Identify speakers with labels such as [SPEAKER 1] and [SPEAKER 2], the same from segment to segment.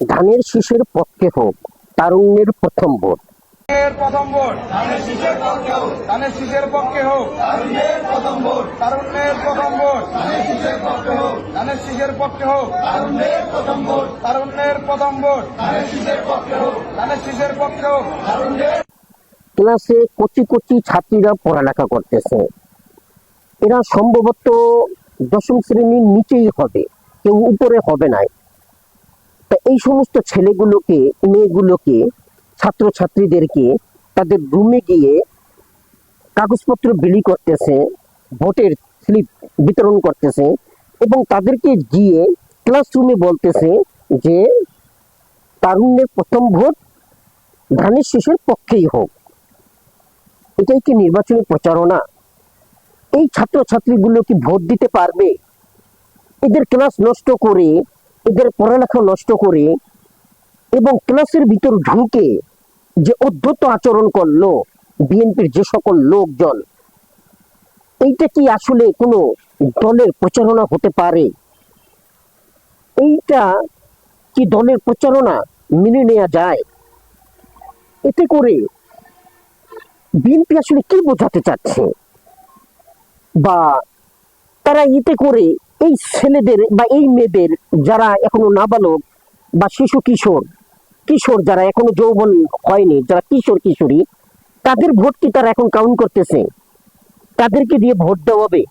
[SPEAKER 1] ধানের শীষের পক্ষে হোক তারুণ্যের প্রথম ভোট।
[SPEAKER 2] প্রথম ভোট ধানের শীষের পক্ষে হোক ধানের শীষের পক্ষে হোক তারুণ্যের প্রথম ভোট। তারুণ্যের প্রথম ভোট ধানের শীষের পক্ষে হোক। ধানের শীষের পক্ষে হোক তারুণ্যের প্রথম ভোট। তারুণ্যের প্রথম ভোট ধানের শীষের পক্ষে হোক। ধানের শীষের পক্ষে হোক। তারুণ্যের
[SPEAKER 1] ক্লাসে কচি কচি ছাত্রীরা পড়ালেখা করতেছে। এরা সম্ভবত দশম শ্রেণির নিচেই হবে কেউ উপরে হবে না তা এই সমস্ত ছেলেগুলোকে, মেয়েগুলোকে, ছাত্রছাত্রীদেরকে তাদের রুমে গিয়ে কাগজপত্র বিলি করতেছে, ভোটের স্লিপ বিতরণ করতেছে এবং তাদেরকে গিয়ে ক্লাসরুমে বলতেছে যে, তারুণ্যের প্রথম ভোট ধানের শেষের পক্ষেই হোক। এটাই কি নির্বাচনী প্রচারণা? এই ছাত্রছাত্রীগুলো কি ভোট দিতে পারবে? এদের ক্লাস নষ্ট করে এদের পড়ালেখা নষ্ট করে এবং ক্লাসের ভিতর ঢুকে যে অধ্যত্ত আচরণ করল বিএনপির যে সকল লোকজন, এইটা কি আসলে কোনো দলের প্রচারণা হতে পারে? এইটা কি দলের প্রচারণা মেনে নেওয়া যায়? এতে করে বিএনপি আসলে কি বোঝাতে চাচ্ছে? বা তারা এতে করে এই ছেলেদের বা এই মেয়েদের যারা এখনও নাবালক বা শিশু কিশোর কিশোর যারা এখনও যৌবন হয়নি, যারা কিশোর কিশোরী, তাদের ভোট কি তারা এখন কাউন্ট করতেছে? তাদেরকে দিয়ে ভোট দেওয়াবে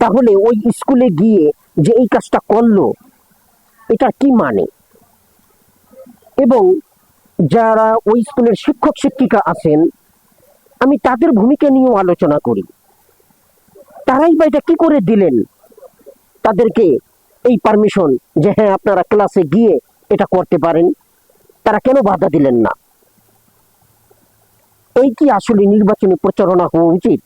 [SPEAKER 1] তাহলে ওই স্কুলে গিয়ে যে এই কাজটা করল এটা কি মানে? এবং যারা ওই স্কুলের শিক্ষক শিক্ষিকা আছেন, আমি তাদের ভূমিকা নিয়েও আলোচনা করি। তারাই বা এটা কি করে দিলেন? তাদেরকে এই পারমিশন যে হ্যাঁ আপনারা ক্লাসে গিয়ে এটা করতে পারেন, তারা কেন বাধা দিলেন না? এই কি আসলে নির্বাচনী প্রচারণা হওয়া উচিত?